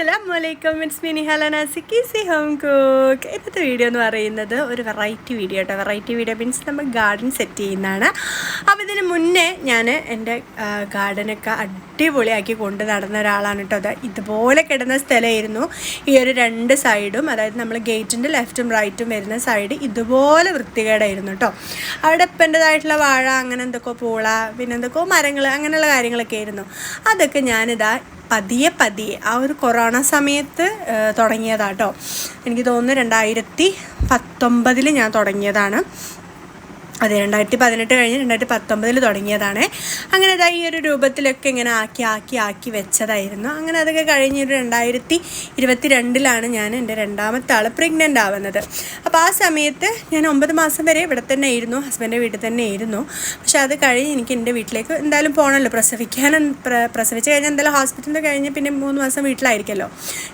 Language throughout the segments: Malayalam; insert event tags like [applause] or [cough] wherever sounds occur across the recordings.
അസ്സലാം അലൈക്കും ഇറ്റ്സ് മിനി ഹലന സിക്കിസി ഹോം കുക്ക് ഇന്നത്തെ വീഡിയോ എന്ന് പറയുന്നത് ഒരു വെറൈറ്റി വീഡിയോ കേട്ടോ വെറൈറ്റി വീഡിയോ മീൻസ് നമ്മൾ ഗാർഡൻ സെറ്റ് ചെയ്യുന്നതാണ്. അപ്പോൾ ഇതിന് മുന്നേ ഞാൻ എന്റെ ഗാർഡനൊക്കെ അടിപൊളിയാക്കി കൊണ്ട് നടന്ന ഒരാളാണ് കേട്ടോ അത് ഇതുപോലെ കിടന്ന സ്ഥലമായിരുന്നു. ഈ ഒരു രണ്ട് സൈഡും അതായത് നമ്മൾ ഗേറ്റിന്റെ ലെഫ്റ്റും റൈറ്റും വരുന്ന സൈഡ് ഇതുപോലെ വൃത്തികേടായിരുന്നു കേട്ടോ അവിടെ ഇപ്പന്റെതായിട്ടുള്ള വാഴ അങ്ങനെ എന്തൊക്കെയോ പൂള പിന്നെ എന്തൊക്കെയോ മരങ്ങൾ അങ്ങനെയുള്ള കാര്യങ്ങളൊക്കെ ആയിരുന്നു. അതൊക്കെ ഞാനിതാ പതിയെ പതിയെ. ആ ഒരു കൊറോണ സമയത്ത് തുടങ്ങിയതാട്ടോ. എനിക്ക് തോന്നുന്നു രണ്ടായിരത്തി പത്തൊമ്പതിൽ ഞാൻ തുടങ്ങിയതാണ്. അതെ രണ്ടായിരത്തി പതിനെട്ട് കഴിഞ്ഞ് രണ്ടായിരത്തി പത്തൊമ്പതിൽ തുടങ്ങിയതാണ്. അങ്ങനെ അത് ഈ ഒരു രൂപത്തിലൊക്കെ ഇങ്ങനെ ആക്കി ആക്കി ആക്കി വെച്ചതായിരുന്നു. അങ്ങനെ അതൊക്കെ കഴിഞ്ഞ് ഒരു രണ്ടായിരത്തി ഇരുപത്തി രണ്ടിലാണ് ഞാൻ എന്റെ രണ്ടാമത്തെ ആൾ പ്രഗ്നന്റ് ആവുന്നത്. അപ്പോൾ ആ സമയത്ത് ഞാൻ ഒമ്പത് മാസം വരെ ഇവിടെ തന്നെ ആയിരുന്നു ഹസ്ബൻഡിന്റെ വീട്ടിൽ തന്നെ ആയിരുന്നു പക്ഷേ അത് കഴിഞ്ഞ് എനിക്ക് എന്റെ വീട്ടിലേക്ക് എന്തായാലും പോകണമല്ലോ പ്രസവിക്കാൻ പ്രസവിച്ച് കഴിഞ്ഞാൽ എന്തായാലും ഹോസ്പിറ്റലിൽ കഴിഞ്ഞ് പിന്നെ മൂന്ന് മാസം വീട്ടിലായിരിക്കുമല്ലോ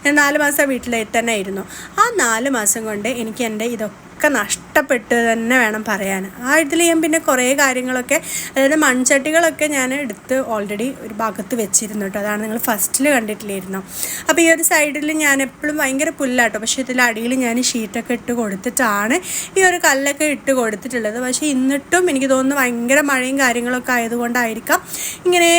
ഞാൻ നാല് മാസം വീട്ടിൽ തന്നെ ആയിരുന്നു ആ നാല് മാസം കൊണ്ട് എനിക്ക് എന്റെ ഇതൊക്കെ ഒക്കെ നഷ്ടപ്പെട്ട് തന്നെ വേണം പറയാൻ. ആ ഇതിൽ ഞാൻ പിന്നെ കുറേ കാര്യങ്ങളൊക്കെ അതായത് മൺചട്ടികളൊക്കെ ഞാൻ എടുത്ത് ഓൾറെഡി ഒരു ഭാഗത്ത് വെച്ചിരുന്നു കേട്ടോ. അതാണ് നിങ്ങൾ ഫസ്റ്റിൽ കണ്ടിട്ടില്ലായിരുന്നു? അപ്പോൾ ഈ ഒരു സൈഡിൽ ഞാൻ എപ്പോഴും ഭയങ്കര പുല്ലാട്ടോ. പക്ഷേ ഇതിൽ അടിയിൽ ഞാൻ ഷീറ്റൊക്കെ ഇട്ട് കൊടുത്തിട്ടാണ് ഈ ഒരു കല്ലൊക്കെ ഇട്ട് കൊടുത്തിട്ടുള്ളത്. പക്ഷേ ഇന്നിട്ടും എനിക്ക് തോന്നുന്നു ഭയങ്കര മഴയും കാര്യങ്ങളൊക്കെ ആയതുകൊണ്ടായിരിക്കാം ഇങ്ങനെ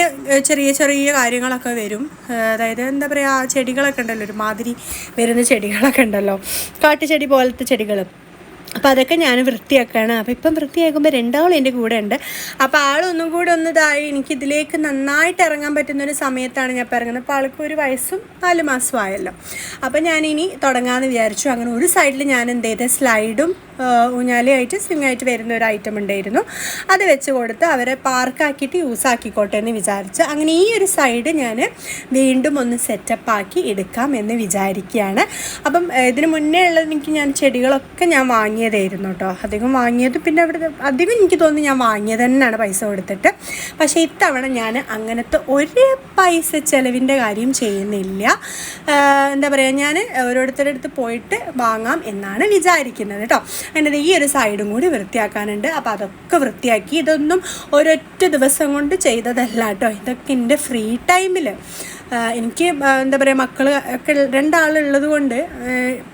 ചെറിയ ചെറിയ കാര്യങ്ങളൊക്കെ വരും. അതായത് എന്താ പറയുക ചെടികളൊക്കെ ഉണ്ടല്ലോ ഒരുമാതിരി വരുന്ന ചെടികളൊക്കെ ഉണ്ടല്ലോ. കാട്ടുചെടി പോലത്തെ ചെടികൾ അപ്പോൾ അതൊക്കെ ഞാൻ വൃത്തിയാക്കുകയാണ് അപ്പോൾ ഇപ്പം വൃത്തിയാക്കുമ്പോൾ രണ്ടാളും എന്റെ കൂടെ ഉണ്ട് അപ്പോൾ ആളൊന്നും കൂടെ ഒന്ന് ഇതായി എനിക്ക് ഇതിലേക്ക് നന്നായിട്ട് ഇറങ്ങാൻ പറ്റുന്ന ഒരു സമയത്താണ് ഞാൻ ഇപ്പോൾ ഇറങ്ങുന്നത് അപ്പോൾ ആൾക്ക് ഒരു വയസ്സും നാല് മാസവും ആയല്ലോ. അപ്പോൾ ഞാനിനി തുടങ്ങാമെന്ന് വിചാരിച്ചു. അങ്ങനെ ഒരു സൈഡിൽ ഞാൻ എന്ത് ചെയ്ത്? സ്ലൈഡും ഊഞ്ഞാലിയായിട്ട് സ്വിങ്ങായിട്ട് വരുന്ന ഒരു ഐറ്റം ഉണ്ടായിരുന്നു. അത് വെച്ച് കൊടുത്ത് അവരെ പാർക്കാക്കിയിട്ട് യൂസ് ആക്കിക്കോട്ടെ എന്ന് വിചാരിച്ച് അങ്ങനെ ഈ ഒരു സൈഡ് ഞാൻ വീണ്ടും ഒന്ന് സെറ്റപ്പ് ആക്കി എടുക്കാം എന്ന് വിചാരിക്കുകയാണ്. അപ്പം ഇതിന് മുന്നേ ഉള്ളത് എനിക്ക് ഞാൻ ചെടികളൊക്കെ ഞാൻ വാങ്ങിയതായിരുന്നു കേട്ടോ അധികം വാങ്ങിയത് പിന്നെ അവിടെ അധികം എനിക്ക് തോന്നി ഞാൻ വാങ്ങിയത് തന്നെയാണ് പൈസ കൊടുത്തിട്ട്. പക്ഷേ ഇത്തവണ ഞാൻ അങ്ങനത്തെ ഒരു പൈസ ചിലവിന്റെ കാര്യം ചെയ്യുന്നില്ല. എന്താ പറയുക ഞാൻ ഓരോരുത്തരുടെ അടുത്ത് പോയിട്ട് വാങ്ങാം എന്നാണ് വിചാരിക്കുന്നത് കേട്ടോ അതിന്റെ ഈ ഒരു സൈഡും കൂടി വൃത്തിയാക്കാനുണ്ട്. അപ്പോൾ അതൊക്കെ വൃത്തിയാക്കി. ഇതൊന്നും ഒരൊറ്റ ദിവസം കൊണ്ട് ചെയ്തതല്ല കേട്ടോ. ഇതൊക്കെ എന്റെ ഫ്രീ ടൈമിൽ എനിക്ക് എന്താ പറയുക മക്കൾ ഒക്കെ രണ്ടാളുള്ളത് കൊണ്ട്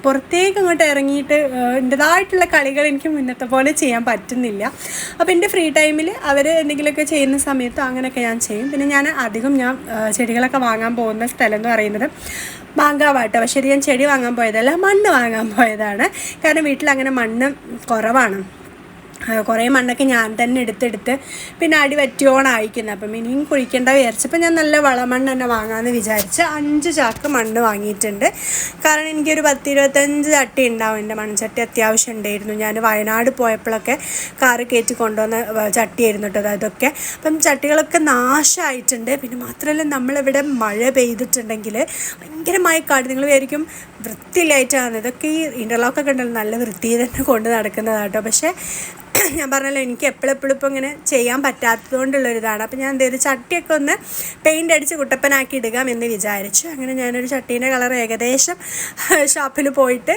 പുറത്തേക്ക് അങ്ങോട്ട് ഇറങ്ങിയിട്ട് എന്റെതായിട്ടുള്ള കളികൾ എനിക്ക് മുന്നത്തെ പോലെ ചെയ്യാൻ പറ്റുന്നില്ല. അപ്പോൾ എന്റെ ഫ്രീ ടൈമിൽ അവർ എന്തെങ്കിലുമൊക്കെ ചെയ്യുന്ന സമയത്ത് അങ്ങനെയൊക്കെ ഞാൻ ചെയ്യും. പിന്നെ ഞാൻ അധികം ഞാൻ ചെടികളൊക്കെ വാങ്ങാൻ പോകുന്ന സ്ഥലം എന്ന് പറയുന്നത് മാങ്കാവാട്ടോ. പക്ഷേ ഞാൻ ചെടി വാങ്ങാൻ പോയതല്ല മണ്ണ് വാങ്ങാൻ പോയതാണ്. കാരണം വീട്ടിൽ അങ്ങനെ മണ്ണ് കുറവാണ്. കുറേ മണ്ണൊക്കെ ഞാൻ തന്നെ എടുത്തെടുത്ത് പിന്നെ അടി വറ്റിയോണായിക്കുന്നത് അപ്പം ഇനിയും കുഴിക്കേണ്ട വിചാരിച്ചപ്പോൾ ഞാൻ നല്ല വളമണ്ണ് തന്നെ വാങ്ങാമെന്ന് വിചാരിച്ച് അഞ്ച് ചാക്ക് മണ്ണ് വാങ്ങിയിട്ടുണ്ട്. കാരണം എനിക്കൊരു പത്ത് ഇരുപത്തഞ്ച് ചട്ടി ഉണ്ടാവും. എന്റെ മൺചട്ടി അത്യാവശ്യം ഉണ്ടായിരുന്നു. ഞാൻ വയനാട് പോയപ്പോഴൊക്കെ കാറ് കയറ്റി കൊണ്ടുവന്ന ചട്ടിയായിരുന്നു കേട്ടോ അതൊക്കെ. അപ്പം ചട്ടികളൊക്കെ നാശമായിട്ടുണ്ട്. പിന്നെ മാത്രമല്ല നമ്മളിവിടെ മഴ പെയ്തിട്ടുണ്ടെങ്കിൽ ഭയങ്കരമായി കാട് നിങ്ങൾ വിചാരിക്കും വൃത്തിയിലായിട്ടാണ് ഇതൊക്കെ ഈ ഇന്റർലോക്കൊക്കെ ഉണ്ടല്ലോ നല്ല വൃത്തിയിൽ തന്നെ കൊണ്ട് നടക്കുന്നതാട്ടോ. പക്ഷേ [coughs] ഞാൻ പറഞ്ഞല്ലോ എനിക്ക് എപ്പോഴെപ്പോഴും ഇപ്പോൾ ഇങ്ങനെ ചെയ്യാൻ പറ്റാത്തതുകൊണ്ടുള്ളൊരിതാണ്. അപ്പോൾ ഞാൻ എന്ത് ചെയ്തു? ചട്ടിയൊക്കെ ഒന്ന് പെയിന്റ് അടിച്ച് കുട്ടപ്പനാക്കി ഇടുകാം എന്ന് വിചാരിച്ചു. അങ്ങനെ ഞാനൊരു ചട്ടീന്റെ കളർ ഏകദേശം [laughs] ഷോപ്പിൽ പോയിട്ട്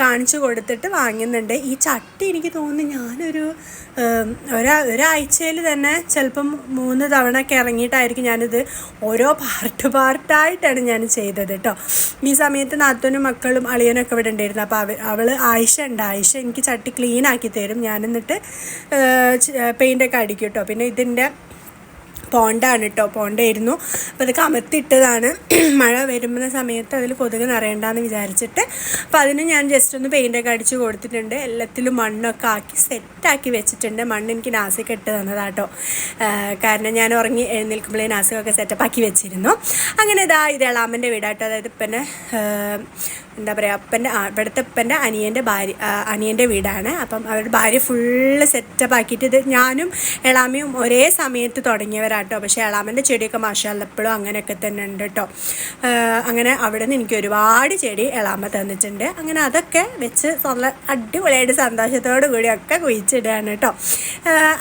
കാണിച്ചു കൊടുത്തിട്ട് വാങ്ങുന്നുണ്ട്. ഈ ചട്ടി എനിക്ക് തോന്നുന്നു ഞാനൊരു ഒരാ ഒരാഴ്ചയിൽ തന്നെ ചിലപ്പം മൂന്ന് തവണ ഒക്കെ ഇറങ്ങിയിട്ടായിരിക്കും ഞാനിത് ഓരോ പാർട്ട് പാർട്ടായിട്ടാണ് ഞാൻ ചെയ്തത് കേട്ടോ ഈ സമയത്ത് നാത്തനും മക്കളും അളിയനൊക്കെ ഇവിടെ ഉണ്ടായിരുന്നു. അപ്പോൾ അവൾ ആയിഷ ഉണ്ട്. ആയിഷ എനിക്ക് ചട്ടി ക്ലീൻ ആക്കി തരും. ഞാൻ പെയിന്റൊക്കെ അടിക്കും കേട്ടോ പിന്നെ ഇതിന്റെ പോണ്ടാണ് കേട്ടോ പോണ്ടായിരുന്നു. അപ്പോൾ അത് കമത്തിട്ടതാണ് [clears throat] മഴ വരുന്ന സമയത്ത് അതിൽ കൊതുക് നിറയണ്ടെന്ന് വിചാരിച്ചിട്ട്. അപ്പോൾ അതിന് ഞാൻ ജസ്റ്റ് ഒന്ന് പെയിന്റൊക്കെ അടിച്ച് കൊടുത്തിട്ടുണ്ട്. എല്ലാത്തിലും മണ്ണൊക്കെ ആക്കി സെറ്റാക്കി വെച്ചിട്ടുണ്ട്. മണ്ണ് എനിക്ക് നാസിക്ക് ഇട്ട് തന്നതാട്ടോ. കാരണം ഞാൻ ഉറങ്ങി എഴുന്നേൽക്കുമ്പോഴേ നാസിക്കൊക്കെ സെറ്റപ്പാക്കി വെച്ചിരുന്നു. അങ്ങനെ ഇതാ ഇത് എളാമന്റെ വീടാട്ടോ അതായത് ഇപ്പം എന്താ പറയുക അപ്പന്റെ ഇവിടുത്തെ അപ്പന്റെ അനിയന്റെ ഭാര്യ അനിയന്റെ വീടാണ്. അപ്പം അവരുടെ ഭാര്യ ഫുള്ള് സെറ്റപ്പ് ആക്കിയിട്ട് ഇത് ഞാനും എളാമയും ഒരേ സമയത്ത് തുടങ്ങിയവരാട്ടോ. പക്ഷേ എളാമന്റെ ചെടിയൊക്കെ മാഷാലപ്പോഴും അങ്ങനെയൊക്കെ തന്നെ ഉണ്ട് കേട്ടോ അങ്ങനെ അവിടെ നിന്ന് എനിക്ക് ഒരുപാട് ചെടി എളാമ തന്നിട്ടുണ്ട്. അങ്ങനെ അതൊക്കെ വെച്ച് നല്ല അടിപൊളിയായിട്ട് സന്തോഷത്തോടു കൂടി ഒക്കെ കുഴിച്ചിടുകയാണ് കേട്ടോ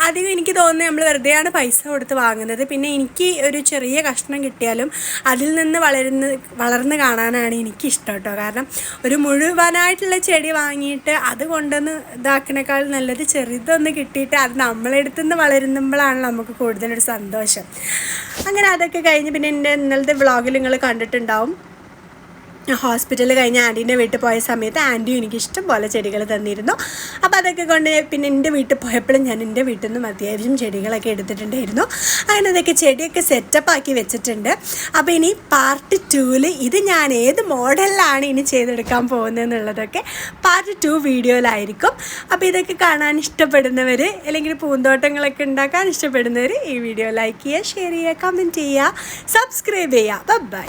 അധികം എനിക്ക് തോന്നുന്നത് നമ്മൾ വെറുതെയാണ് പൈസ കൊടുത്ത് വാങ്ങുന്നത്. പിന്നെ എനിക്ക് ഒരു ചെറിയ കഷ്ണം കിട്ടിയാലും അതിൽ നിന്ന് വളരുന്ന വളർന്ന് കാണാനാണ് എനിക്കിഷ്ടം കേട്ടോ കാരണം ഒരു മുഴുവനായിട്ടുള്ള ചെടി വാങ്ങിയിട്ട് അത് കൊണ്ടുവന്ന് ഇതാക്കണേക്കാൾ നല്ലത് ചെറുതൊന്ന് കിട്ടിയിട്ട് അത് നമ്മളെടുത്തു നിന്ന് വളരുമ്പോഴാണ് നമുക്ക് കൂടുതലൊരു സന്തോഷം. അങ്ങനെ അതൊക്കെ കഴിഞ്ഞ് പിന്നെ എന്റെ ഇന്നലത്തെ വ്ളോഗിൽ നിങ്ങൾ കണ്ടിട്ടുണ്ടാവും. ഹോസ്പിറ്റലിൽ കഴിഞ്ഞ് ആന്റീന്റെ വീട്ടിൽ പോയ സമയത്ത് ആന്റിയും എനിക്ക് ഇഷ്ടം പോലെ ചെടികൾ തന്നിരുന്നു. അപ്പോൾ അതൊക്കെ കൊണ്ട് പിന്നെ എന്റെ വീട്ടിൽ പോയപ്പോഴും ഞാൻ എന്റെ വീട്ടിൽ നിന്നും അത്യാവശ്യം ചെടികളൊക്കെ എടുത്തിട്ടുണ്ടായിരുന്നു. അങ്ങനെ അതൊക്കെ ചെടിയൊക്കെ സെറ്റപ്പ് ആക്കി വെച്ചിട്ടുണ്ട്. അപ്പോൾ ഇനി പാർട്ട് ടൂവിൽ ഇത് ഞാൻ ഏത് മോഡലിലാണ് ഇനി ചെയ്തെടുക്കാൻ പോകുന്നതെന്നുള്ളതൊക്കെ പാർട്ട് ടു വീഡിയോയിലായിരിക്കും. അപ്പോൾ ഇതൊക്കെ കാണാൻ ഇഷ്ടപ്പെടുന്നവർ അല്ലെങ്കിൽ പൂന്തോട്ടങ്ങളൊക്കെ ഉണ്ടാക്കാൻ ഇഷ്ടപ്പെടുന്നവർ ഈ വീഡിയോ ലൈക്ക് ചെയ്യുക ഷെയർ ചെയ്യുക കമന്റ് ചെയ്യുക സബ്സ്ക്രൈബ് ചെയ്യുക. ബൈ